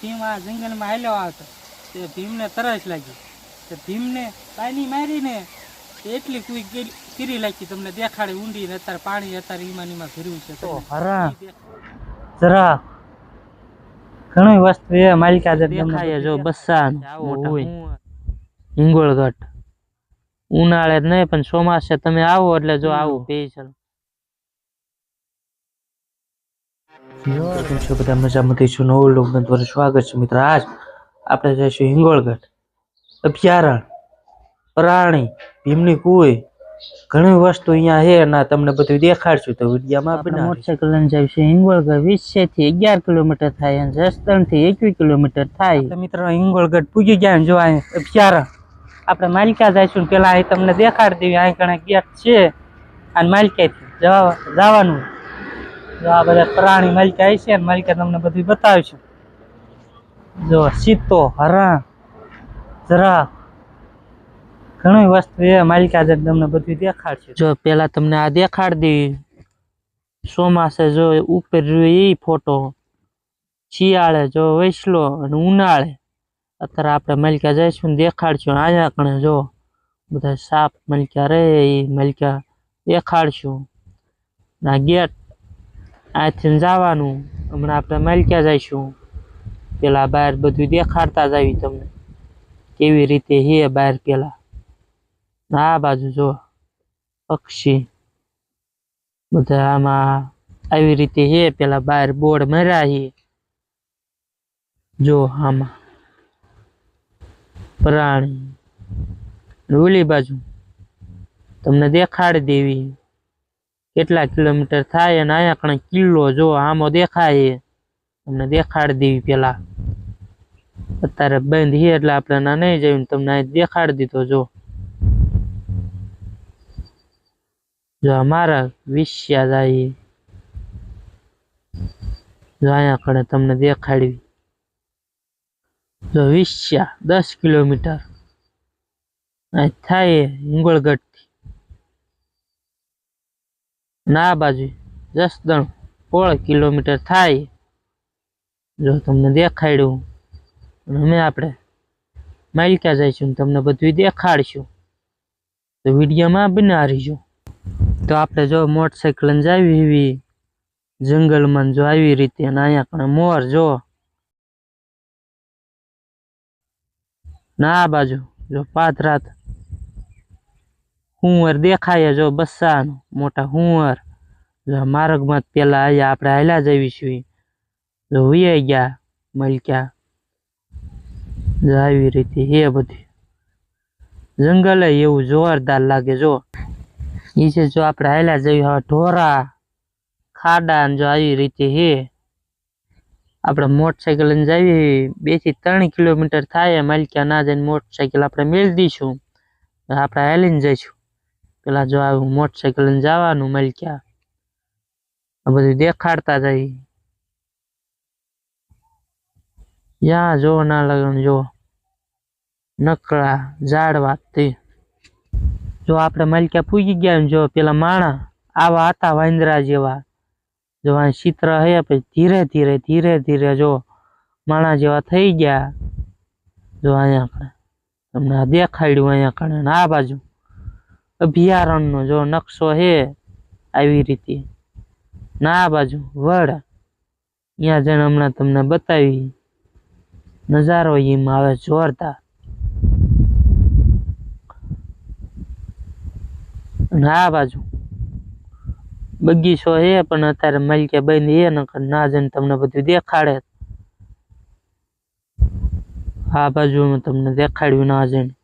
ભીમ આ જંગલમાં હાલ્યો આવતો. તે ભીમને તરસ લાગી. તે ભીમને પાણી મારીને એટલી કોઈ કીરી લાગી. તમને દેખાડે ઊંડી ને અત્યારે પાણી અત્યારે ઈમાન ઈમાં ભર્યું છે. તો હરા. જરા ઘણી વસ્તુ એ માલિકા દેખાય જો બસ્સા હિંગોળગઢ. ઉનાળે જ નહીં પણ ચોમાસે તમે આવો એટલે જો આવું સ્પેશિયલ કેમ છો બધા મજામાંથી છું નવું લોકમાં તમારું સ્વાગત છે મિત્ર. આજ આપણે જઈશું હિંગોળગઢ. અભયારણ્ય. પ્રાણી ભીમની કુઈ ઘણી વસ્તુ અહીંયા છે તમને બધું દેખાડશું. તો વિડીયોમાં બના મોટરસાઇકલ લઈને જઈશું. હિંગોળગઢ વીસથી અગિયાર કિલોમીટર થાય અને થી એકવીસ કિલોમીટર થાય. મિત્રો હિંગોળગઢ પૂગી ગયા જો અહીં અભયારણ્ય. આપણે માલિકા જઈશું પેલા અહીં તમને દેખાડી દેવી. અહીં ઘણા ગેટ છે. અને માલિકાથી જવા જવાનું. જો આ બધા પ્રાણી માલિકા આવી માલિકા તમને બધું બતાવીશું. જો સીતો, હરણ, જરા ઘણી વસ્તુ એ માલિકા જે તમને બધું દેખાડશે. જો પેલા તમને આ દેખાડી દેવી ચોમાસે જો ઉપર એ ફોટો. શિયાળે જો વૈસલો અને ઉનાળે. અત્યારે આપણે મલકા જઈશું દેખાડશું. અહીંયા કણે જો બધા સાપ મલકા રે એ મલકા દેખાડશું. ના ગેટ આથી જવાનું હમણાં આપણે મલકા જઈશું પેલા બહાર બધું દેખાડતા જ આવી તમને કેવી રીતે હે બહાર પેલા ના આ બાજુ જો પક્ષી બધા આમાં આવી રીતે હે પેલા બહાર બોર્ડ મર્યા હે જો આમાં પ્રાણી અને ઓલી બાજુ તમને દેખાડી દેવી કેટલા કિલોમીટર થાય અને અહીંયા કણે કિલ્લો જો આમો દેખાય તમને દેખાડી દેવી પેલા. અત્યારે બંધ છે એટલે આપણે ના નહીં જઈને તમને અહીં દેખાડી દીધો જો. જો અમારા વિશ્યા જાય જો અહીંયા કણે તમને દેખાડવી જો વિશ્યા દસ કિલોમીટર. અહીં થાય હિંગોળગઢ ના બાજુ જસદણ સોળ કિલોમીટર થાય. જો તમને દેખાડ્યું અમે આપણે માલિકા જઈશું તમને બધું દેખાડશું. તો વિડીયોમાં બના રહીજો. તો આપણે જો મોટરસાઇકલ જાવી એવી જંગલમાં જો આવી રીતે અને અહીંયા કણે મોર જો. ના બાજુ, જો પાથરાત હુંવર દેખાય જો બસ્સાનો, મોટા હુંવર. જો માર્ગમાં પેલા અહીંયા આપણે હાલ્યા જઈશું જો વિયાઈ ગયા, મલક્યા. જો આવી રીતે હે બધી. જંગલ એવું જોરદાર લાગે જો. એ છે જો આપણે હાલ્યા જઈએ હવે ઢોરા ખાડા ને જો આવી રીતે હે. આપણે મોટરસાઇકલ લઈને જઈએ બેથી ત્રણ કિલોમીટર થાય માલિકા ના જઈને મોટરસાઇકલ આપણે મેળ દઈશું. આપણે હાલીને જઈશું. પેલા જો આવું મોટરસાઇકલ જવાનું મલક્યા આ બધું દેખાડતા જાય. યા જો ના લગન જો. નકળા ઝાડવા તે. જો આપણે મલક્યા પૂગી ગયા જો પેલા માણા આવા હતા વાંદરા જેવા. જો આ ચિત્ર હે પછી ધીરે ધીરે ધીરે ધીરે જો માણા જેવા થઈ ગયા. જો અહીંયા આપણે તમને દેખાડ્યું અહીંયા કણે આ બાજુ. અભયારણ્યનો જો નકશો હે આવી રીતે. ના આ બાજુ, વડ. અહીંયા જઈને હમણાં તમને બતાવી. નજારો એમાં આવે જોરદાર. અને આ બાજુ, બગીચો હે, પણ અત્યારે મલકે બંધ હે, નકર ના જઈને તમને બધું દેખાડે. આ બાજુ મેં તમને દેખાડ્યું ના જઈને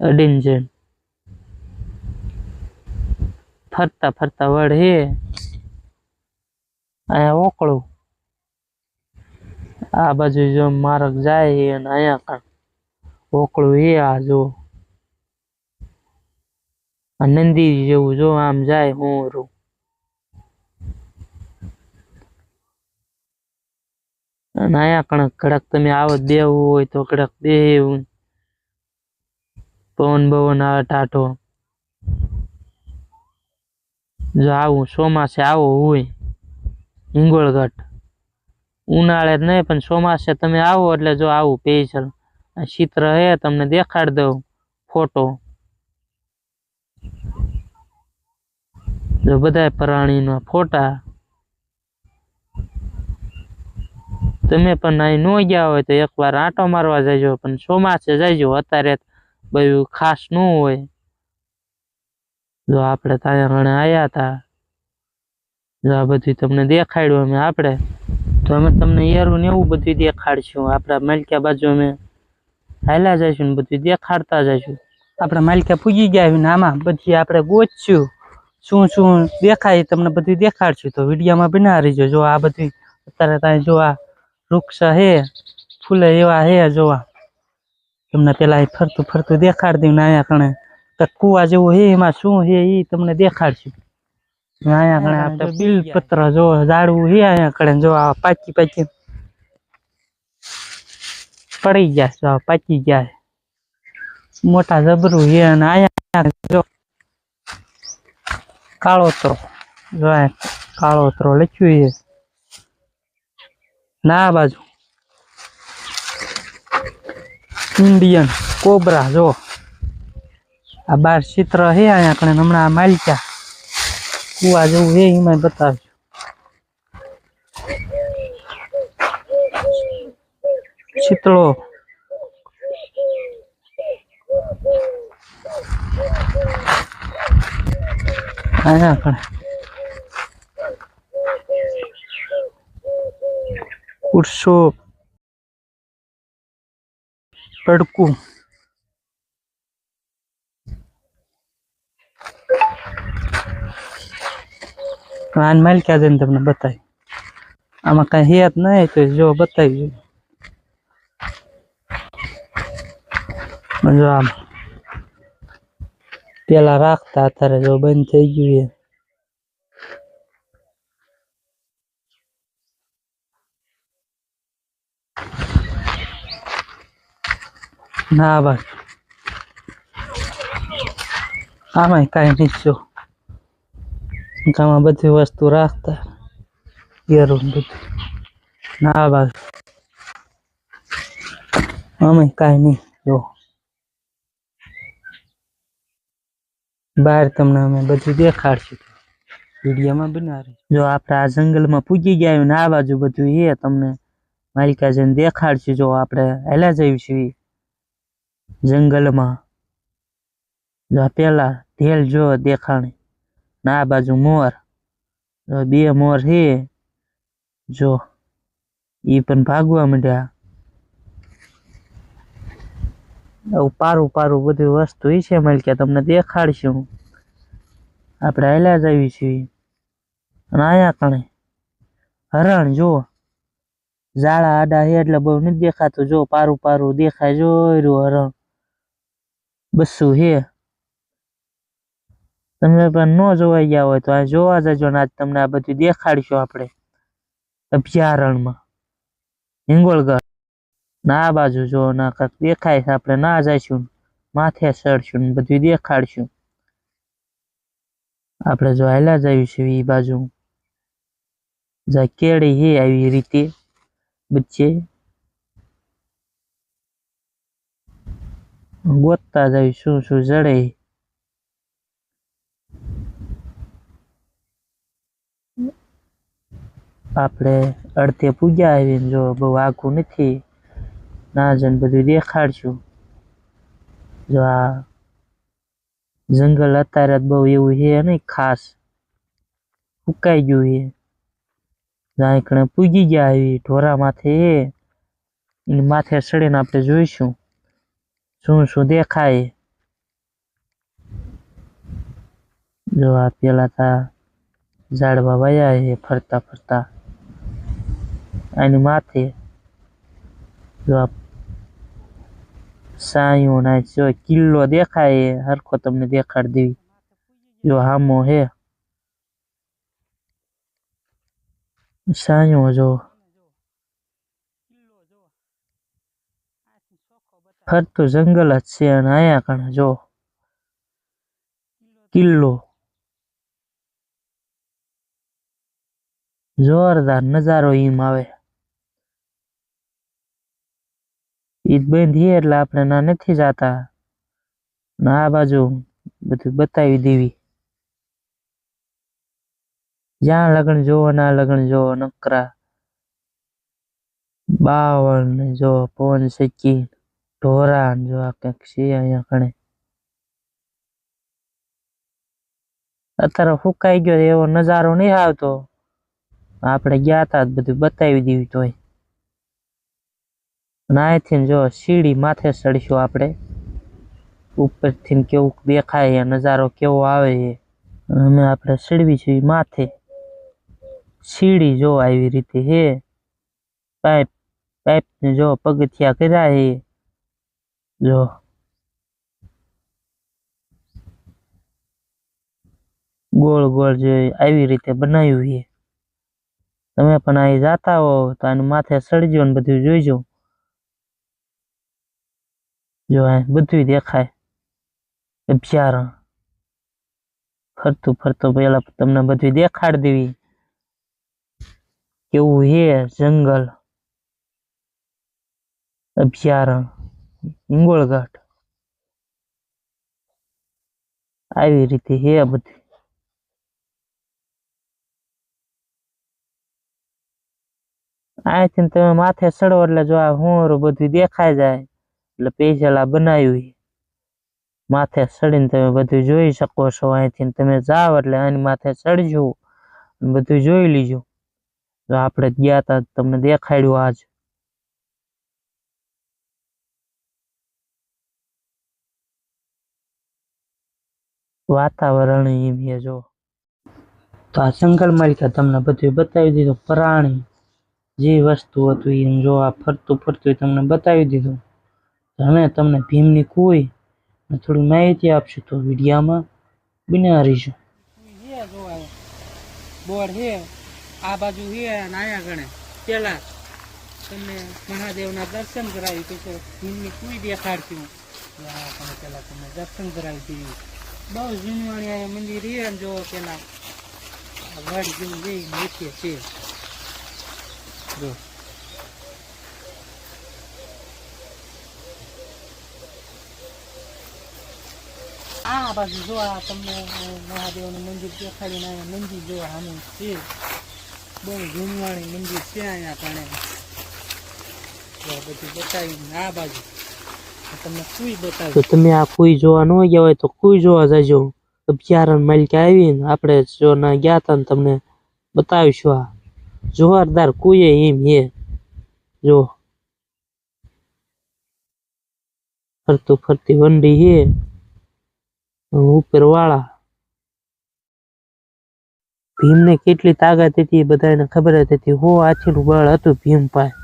અડીને જઈને ફરતા ફરતા વડ હે અહીંયા ઓકળું. આ બાજુ જો માર્ગ જાય અને અહીંયા કાંક ઓકળું હે આ જો. નંદી જેવું જો આમ જાય હું અને અહીંયા કણક કડક તમે આવો દેવું હોય તો કડક દેવું પવન બવન આવે ટાઢો. જો આવું ચોમાસે આવો હોય, હિંગોળગઢ. ઉનાળે જ નહીં, પણ ચોમાસે તમે આવો એટલે જો આવું પેસલ ચિત્ર હે, તમને દેખાડી દઉં, ફોટો. જો બધાય પ્રાણીના ફોટા. તમે પણ અહીં ન ગયા હોય તો એકવાર આંટો મારવા જજો, પણ ચોમાસે જજો, અત્યારે બધું ખાસ ન હોય. જો આપણે ત્યાં ઘણે આવ્યા હતા જો આ બધું તમને દેખાડ્યું અમે આપણે, તો અમે તમને યારું ને એવું બધું દેખાડશું. આપણા માલિકા બાજુ અમે હાલ્યા જઈશું ને બધું દેખાડતા જઈશું. આપણે માલિકા પૂગી ગયા આવીને આમાં બધી આપણે ગોતશું. શું શું દેખાય એ તમને બધું દેખાડશું. તો વિડીયોમાં બના રહીજો. જો આ બધું અત્યારે ત્યાં જો આ વૃક્ષ હે, ફૂલે એવા હે જોવા. તમને પેલા અહીં ફરતું ફરતું દેખાડી દઉં ને અહીંયા કણે કંઈક કુવા જેવું હે એમાં શું હે એ તમને દેખાડશું. અહીંયા કણે આપણે બિલ પત્ર જો ઝાડવું હે અહીંયા કણે જો આ પાકી પાકી પડી ગયા આ પાકી ગયા છે. મોટા જબરું હે અને અહીંયા જો કાળોતરો જો કાળોતરો લખ્યું છે ના બાજુ. ઇન્ડિયન કોબરા જો. આ બાર ચિત્ર હે અહીંયા કણે હમણાં માલિકા. કુવા જેવું હે એમાં બતાવજો. ચિત્રો. અહીંયા કણે. કુરસો પડકું. આન માલ ક્યાં જઈને તમને બતાવી? આમાં કઈ હિયાત નહીં, તો જો બતાવી જો આમ. પેલા રાખતા અત્યારે જો બંધ થઈ ગયું ના બસ આમાં કાંઈ નહીં જો. આમાં બધી વસ્તુ રાખતા. ઘેરું બધું. ના બસ અમે કાંઈ નહીં. જો. બહાર તમને અમે બધું દેખાડશું. વિડીયોમાં બનાવી. જો આપણે આ જંગલમાં પૂગી ગયા ને આ બાજુ બધું એ તમને માલિકા જઈને દેખાડશું. જો આપણે હેલા જઈશું જંગલમાં. જો પેલા ઢેલ જો દેખાણી. ને બાજુ મોર. બે મોર છે જો એ પણ ભાગવા માંડ્યા. પારું પારું બધી વસ્તુ એ છે મલક્યા તમને દેખાડશું આપણે હેલા જ આવી છીએ. અને આયા કણે? હરણ, જો. ઝાડા આડા હે એટલે બહુ નથી દેખાતું. જો પારું પારું દેખાય જો હરણ. બસ્સું છે તમે પણ ન જોવાઈ ગયા હોય તો આ જોવા જજો ને આજ તમને આ બધું દેખાડશું આપણે અભયારણ્યમાં. હિંગોળગઢ. ના બાજુ જો ના કાંક દેખાય છે, આપણે ના જઈશું માથે ચડશું ને બધું દેખાડશું. આપણે જો હાલ્યા જઈએ છે એ બાજુ. જ્યાં કેળી હે આવી રીતે બચ્ચે ગોતતા જાય શું શું જડે. આપણે અડધે પૂજા આવીને જો બહુ આઘું નથી, ના જન બધું દેખાડશું. જો આ જંગલ અત્યારે બહુ એવું છે નહીં ખાસ. ફૂકાઈ ગયું છે. જ્યાં કણે પૂગી ગયા આવી ઢોરા માથે એ માથે ચડીને આપણે જોઈશું શું શું દેખાય. જો આ પેલા તા ઝાડવા વયા છે ફરતા ફરતા. આની માથે સાયું ના જો કિલ્લો દેખાય હરખો તમને દેખાડ દેવી. જો હામો હે. સાયું જો. ફરતું જંગલ જ અને આયા કણે જો. કિલ્લો. જોરદાર નજારો એમ આવે. ઈદ બંધ છે એટલે આપણે ના નથી જાતા. ના આ બાજુ બધું બતાવી દેવી. જ્યાં લગ્ન જોવો ના લગ્ન જોવો, નકરા. બાવન ને જો, પવન શેકી ઢોરા જો, આ કંઈક છે અહીંયા કણે અત્યારે ફૂકાઈ ગયો એવો નજારો નહીં આવતો. આપણે ગયા હતા બધું બતાવી દેવી તોય. અને અહીંથી જો સીડી માથે ચડશું આપણે ઉપરથી કેવું દેખાય એ નજારો કેવો આવે એ અમે આપણે ચડવી છીએ માથે. સીડી જો આવી રીતે હે, પાઇપ, પાઇપને જો પગથિયા કર્યા હે. જો. ગોળ ગોળ જે આવી રીતે બનાવ્યું છે તમે પણ અહીં જાતા હો તો આનું માથે ચડજો ને બધું જોઈજો. જો અહીં બધું દેખાય અભયારણ્ય ફરતું ફરતું પેલા તમને બધું દેખાડ દેવી કેવું હે જંગલ અભયારણ્ય હિંગોળગઢ આવી રીતે હે બધું અહીંથી તમે માથે ચડો એટલે જો આ હોરું બધું દેખાઈ જાય એટલે પેજેલા બનાવ્યું. માથે ચડીને તમે બધું જોઈ શકો છો. અહીંથી તમે જાઓ એટલે આની માથે ચડજો બધું જોઈ લીજો. જો આપણે ગયા તા તમને દેખાડ્યું આજ. વાતાવરણ એમ છે જો. તો આ જંગલ માલિકા તમને બધું બતાવી દીધું. પ્રાણી, જે વસ્તુ હતું એમ જો આ ફરતું ફરતું તમને બતાવી દીધું. હવે તમને ભીમની કોઈ ને થોડી માહિતી આપશું તો વિડીયામાં બિના રહીશું. બોર છે આ બાજુ છે અને આયા ગણે. પેલા તમને મહાદેવના દર્શન કરાવી પછી ભીમની કોઈ દેખાડતી પેલા તમને દર્શન કરાવી દીધું બહુ જૂનવાણી આ મંદિર છે ને જો પેલા વડ જેવું જઈ નીચે છે. જો. આ બાજુ જો આ તમને મહાદેવનું મંદિર દેખાડીને અહીંયા મંદિર જો આનું છે બહુ જૂનવાણી મંદિર છે અહીંયા પણ જો આ બધું બતાવીને આ બાજુ આ તમને કોઈ બતાવી તો તમે આ કોઈ જોવા ન ગયા હોય તો કોઈ જોવા જજો અભયારણ્ય માલિકા આવીને આપણે જો ના ગયા હતા ને તમને બતાવીશું આ જોરદાર કોઈ એમ હે જો ફરતું ફરતી વંડી હે ઉપર વાળા ભીમને કેટલી તાકાત હતી એ બધાને ખબર જ હતી. હો, આછીનું બળ હતું ભીમ પાસે.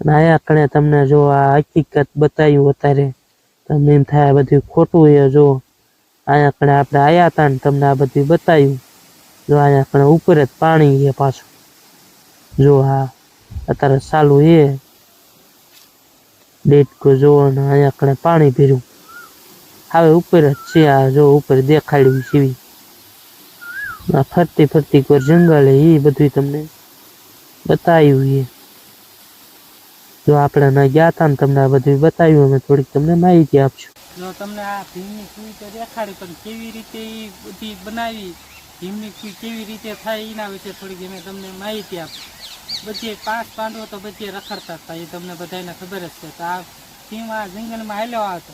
અને આયા કણે તમને જો આ હકીકત બતાવ્યું અત્યારે, તમને એમ થાય બધું ખોટું એ જો. અહીંયા કણે આપણે આયા હતા ને તમને આ બધું બતાવ્યું જો અહીંયા કણે ઉપર જ પાણી એ પાછું. જો હા, અત્યારે ચાલુ છે. ડેટકો જો ને આયા કણે પાણી ભર્યું. હવે ઉપર જ છે આ જો ઉપર દેખાડ્યું સીવી આ ફરતી ફરતી કોઈ જંગલ એ બધું તમને બતાવ્યું છે જો આપણે ના ગયા હતા ને તમને આ બધું બતાવ્યું, અમે થોડીક તમને માહિતી આપશું. જો તમને આ ભીમની કુઈ તો દેખાડી, પણ કેવી રીતે એ બધી બનાવી, ભીમની કુઈ કેવી રીતે થાય, એના વિશે થોડીક અમે તમને માહિતી આપશું. બધી પાંચ પાંડવો તો બધી રખડતા હતા, એ તમને બધાને ખબર જ છે. તો આ ભીમ આ જંગલમાં હાલ્યો હતો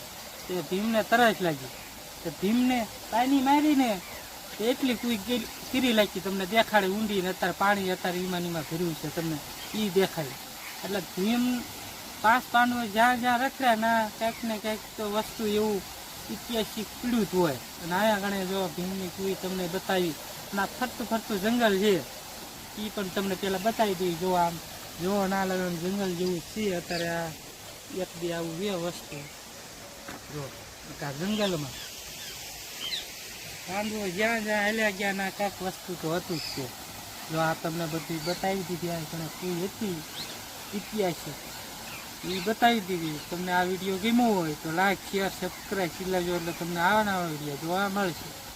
તે ભીમને તરસ લાગી. તો ભીમને પાણી મારીને એટલી કોઈ કીરી લાગી. તમને દેખાડે ઊંડી ને અત્યારે પાણી અત્યારે ઈમાનીમાં ભર્યું છે. તમને એ દેખાય એટલે ભીમ પાંચ પાંડવો જ્યાં જ્યાં રખડ્યા ના કંઈક ને કંઈક તો વસ્તુ એવું ઇતિહાસિક પીડ્યું જ હોય. અને આયા ગણે જો ભીમની કુઈ તમને બતાવી. અને આ ફરતું ફરતું જંગલ છે એ પણ તમને પહેલાં બતાવી દઈ. જો આમ જો ના લગન જંગલ જેવું છે અત્યારે આ એક બે આવું બે વસ્તુ. જો, આ જંગલમાં? પાંડવો જ્યાં જ્યાં હેલ્યા ગયા ના કાંઈક વસ્તુ તો હતું જ છે. જો, આ તમને બધી બતાવી દીધી, આ ઘણા કોઈ હતી, ઇતિહાસ. એ બતાવી દીધી. તમને આ વીડિયો ગમ્યો હોય તો લાઈક શેર સબસ્ક્રાઈબ ચીલાજો એટલે તમને આવા નવા વીડિયો જોવા મળશે.